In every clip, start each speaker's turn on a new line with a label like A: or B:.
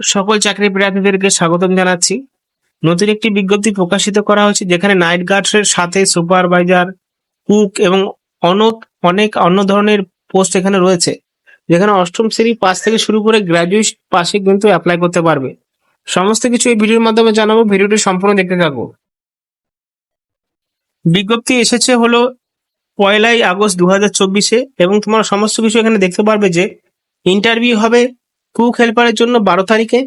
A: সকল চাকরি প্রার্থীদেরকে স্বাগতম জানাচ্ছি। নতুন একটি বিজ্ঞপ্তি প্রকাশিত করা হয়েছে, যেখানে নাইট গার্ডসের সাথে সুপারভাইজার, কুক এবং অনেক অনেক অন্য ধরনের পোস্ট এখানে রয়েছে, যেখানে অষ্টম শ্রেণি পাস থেকে শুরু করে গ্র্যাজুয়েট পাশে কিন্তু অ্যাপ্লাই করতে পারবে। সমস্ত কিছু এই ভিডিওর মাধ্যমে জানাব, ভিডিওটি সম্পূর্ণ দেখতে থাকো। বিজ্ঞপ্তি এসেছে হলো পয়লাই আগস্ট দু হাজার চব্বিশে এবং তোমার সমস্ত কিছু এখানে দেখতে পারবে যে ইন্টারভিউ হবে কুক হেল্পারের জন্য বারো তারিখে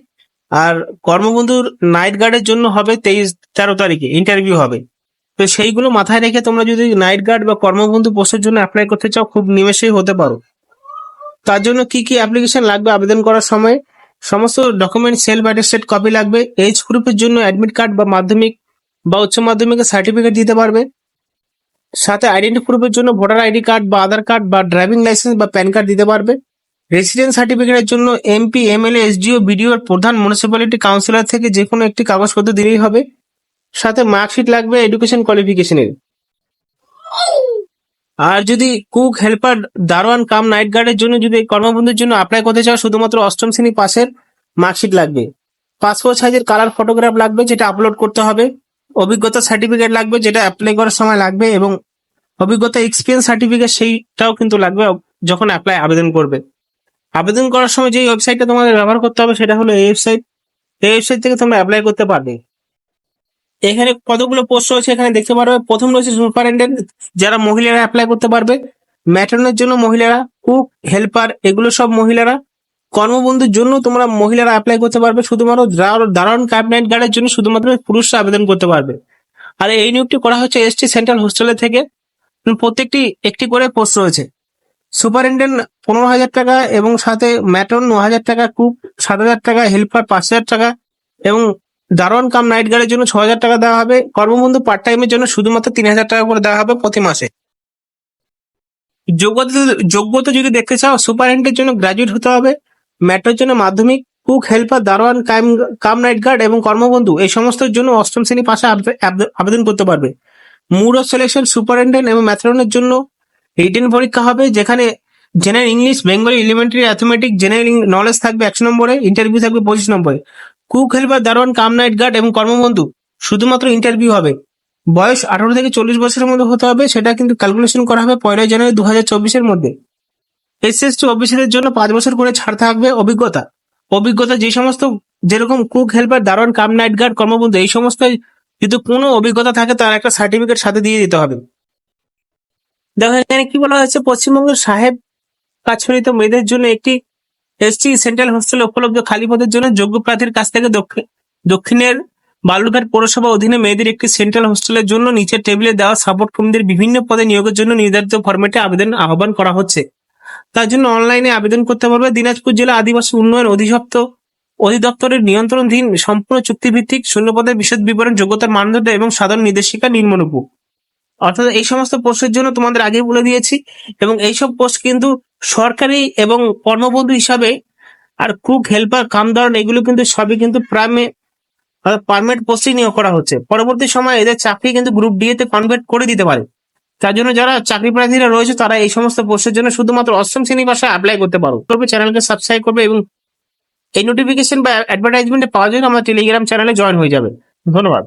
A: আর কর্মবন্ধুর নাইট গার্ডের জন্য হবে তেইশ, তেরো তারিখে ইন্টারভিউ হবে। তো সেইগুলো মাথায় রেখে তোমরা যদি নাইট গার্ড বা কর্মবন্ধু পোস্টের জন্য অ্যাপ্লাই করতে চাও, খুব নিমেষেই হতে পারো। তার জন্য কি কি অ্যাপ্লিকেশন লাগবে আবেদন করার সময়? সমস্ত ডকুমেন্ট সেলফ অ্যাটেস্টেড কপি লাগবে। এজ গ্রুপের জন্য অ্যাডমিট কার্ড বা মাধ্যমিক বা উচ্চ মাধ্যমিকের সার্টিফিকেট দিতে পারবে। সাথে আইডেন্টি প্রুফের জন্য ভোটার আইডি কার্ড বা আধার কার্ড বা ড্রাইভিং লাইসেন্স বা প্যান কার্ড দিতে পারবে। রেসিডেন্স সার্টিফিকেটের জন্য এমপি এমএলএ এসডিও বিডিও প্রধান মিউনিসিপ্যালিটি কাউন্সিলর থেকে যে কোনো একটি কাগজপত্র দিলেই হবে। সাথে মার্কশিট লাগবে এডুকেশন কোয়ালিফিকেশনের আর যদি কুক হেল্পার দারোয়ান, কাম নাইট গার্ডের জন্য যদি কর্মবন্ধুর জন্য অ্যাপ্লাই করতে চাও, শুধুমাত্র অষ্টম শ্রেণি পাশের মার্কশিট লাগবে। পাসপোর্ট সাইজের কালার ফটোগ্রাফ লাগবে, যেটা আপলোড করতে হবে। অভিজ্ঞতা সার্টিফিকেট লাগবে, যেটা অ্যাপ্লাই করার সময় লাগবে এবং অভিজ্ঞতা এক্সপিরিয়েন্স সার্টিফিকেট সেইটাও কিন্তু লাগবে, যখন অ্যাপ্লাই আবেদন করবে। আবেদন করার সময় যে ওয়েবসাইটটা তোমাদের ব্যবহার করতে হবে সেটা হলো এই ওয়েবসাইট এই ওয়েবসাইট থেকে তোমরা অ্যাপ্লাই করতে পারবে। এখানে কতগুলো পোস্ট রয়েছে এখানে দেখতে পারবে প্রথম রয়েছে সুপারিনটেন্ডেন্ট যারা মহিলারা অ্যাপ্লাই করতে পারবে। ম্যাটনের জন্য মহিলারা কুক হেল্পার এগুলো সব মহিলারা। কর্মবন্ধুর জন্য তোমরা মহিলারা অ্যাপ্লাই করতে পারবে। শুধুমাত্র দার- দারোয়ান ক্যাব গার্ডের জন্য শুধুমাত্র পুরুষরা আবেদন করতে পারবে। আর এই নিয়োগটি করা হচ্ছে এসটি সেন্ট্রাল হোস্টেলের থেকে। প্রত্যেকটি একটি করে পোস্ট রয়েছে। সুপারিনটেন্ডেন্ট পনেরো হাজার টাকা এবং সাথে ম্যাটন ন হাজার টাকা, কুক সাত হাজার টাকা, হেল্পার পাঁচ হাজার টাকা এবং দারোয়ান কাম নাইট গার্ডের জন্য ছ হাজার টাকা দেওয়া হবে। কর্মবন্ধু পার্ট টাইমের জন্য শুধুমাত্র তিন হাজার টাকা করে দেওয়া হবে প্রতি মাসে। যোগ্যতা যোগ্যতা যদি দেখতে চাও সুপারিনটেন্ডেন্টের জন্য গ্রাজুয়েট হতে হবে, ম্যাটোর জন্য মাধ্যমিক, কুক, হেল্পার, দারোয়ান কাম কাম নাইট গার্ড এবং কর্মবন্ধু এই সমস্তের জন্য অষ্টম শ্রেণি পাশে আবে- আবে- আবেদন করতে পারবে। মুড অফ সিলেকশন সুপারিনটেন্ডেন্ট এবং ম্যাথরনের জন্য রিটেন পরীক্ষা হবে, যেখানে general English Bengali elementary arithmetic general knowledge থাকবে একশো নম্বরে ইন্টারভিউ থাকবে পঁচিশ নম্বরে। কুক হেল্পার দারোয়ান কাম নাইট গার্ড এবং কর্মবন্ধু শুধুমাত্র ইন্টারভিউ হবে। বয়স আঠারো থেকে চল্লিশ বছরের মধ্যে হতে হবে, সেটা কিন্তু ক্যালকুলেশন করা হবে পয়লা জানুয়ারি দু হাজার চব্বিশের মধ্যে। এসএসটি অফিসারদের জন্য পাঁচ বছর করে ছাড় থাকবে অভিজ্ঞতা। অভিজ্ঞতা যে সমস্ত যেরকম কুক হেল্পার দারোয়ান কাম নাইট গার্ড কর্মবন্ধু, এই সমস্ত যদি কোনো অভিজ্ঞতা থাকে, তার একটা সার্টিফিকেট সাথে দিয়ে দিতে হবে। দেখো এখানে কি বলা হয়েছে? পশ্চিমবঙ্গের সাহেব কাছরিত মেয়েদের জন্য একটি এসটি সেন্ট্রাল হোস্টেল উপলব্ধ খালি পদের জন্য যোগ্য প্রার্থীর কাছ থেকে দক্ষি- দক্ষিণের বালুরঘাট পৌরসভা অধীনে মেয়েদের একটি সেন্ট্রাল হোস্টেলের জন্য নিচের টেবিলে দেওয়া সাপোর্ট কর্মীদের বিভিন্ন পদে নিয়োগের জন্য নির্ধারিত ফরম্যাটে আবেদন আহ্বান করা হচ্ছে। তার জন্য অনলাইনে আবেদন করতে পারবে দিনাজপুর জেলা আদিবাসী উন্নয়ন অধিদপ্তর অধিদপ্তরের নিয়ন্ত্রণধীন সম্পূর্ণ চুক্তিভিত্তিক শূন্যপদের বিশদ বিবরণ, যোগ্যতার মানদণ্ড এবং সাধারণ নির্দেশিকা নিম্নরূপ। অর্থাৎ এই সমস্ত পোস্টের জন্য তোমাদের আগেই বলে দিয়েছি। এবং এইসব পোস্ট কিন্তু সরকারি এবং কর্মবন্ধু হিসাবে আর কুক হেল্পার কামদারন এগুলো কিন্তু সবই কিন্তু প্রাইমে পারমানেন্ট পোস্টে নিয়োগ করা হচ্ছে। পরবর্তী সময় এদের চাকরি কিন্তু গ্রুপ ডি তে কনভার্ট করে দিতে পারে। তার জন্য যারা চাকরি প্রার্থীরা রয়েছে, তারা এই সমস্ত পোস্টের জন্য শুধুমাত্র অষ্টম শ্রেণি ভাষায় অ্যাপ্লাই করতে পারো। করবে, চ্যানেলকে সাবস্ক্রাইব করবে এবং এই নোটিফিকেশন বা অ্যাডভার্টাইজমেন্টে পাওয়ার জন্য আমার টেলিগ্রাম চ্যানেলে জয়েন হয়ে যাবে। ধন্যবাদ।